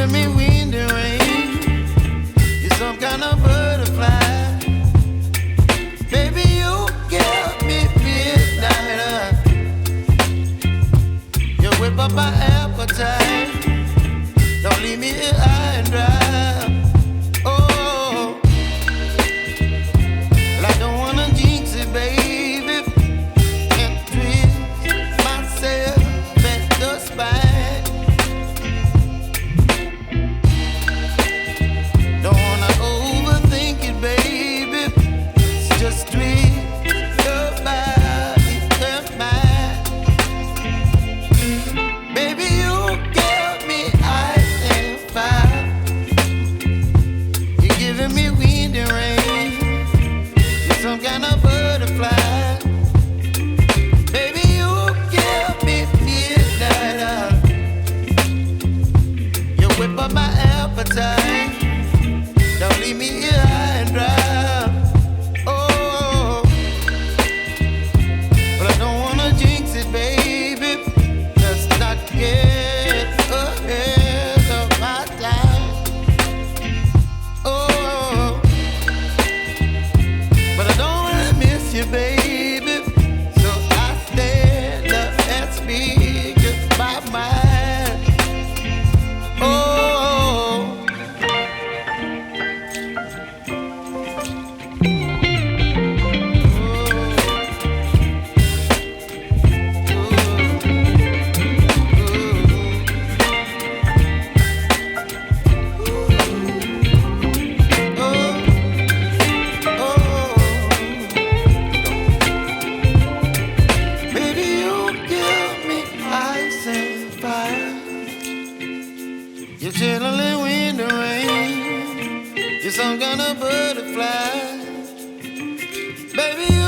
giving me wind and rain. You're some kind of butterfly. Baby, you give me midnight. You whip up my appetite. Don't leave me here. My appetite. Don't leave me here Just some kind of butterfly. Baby,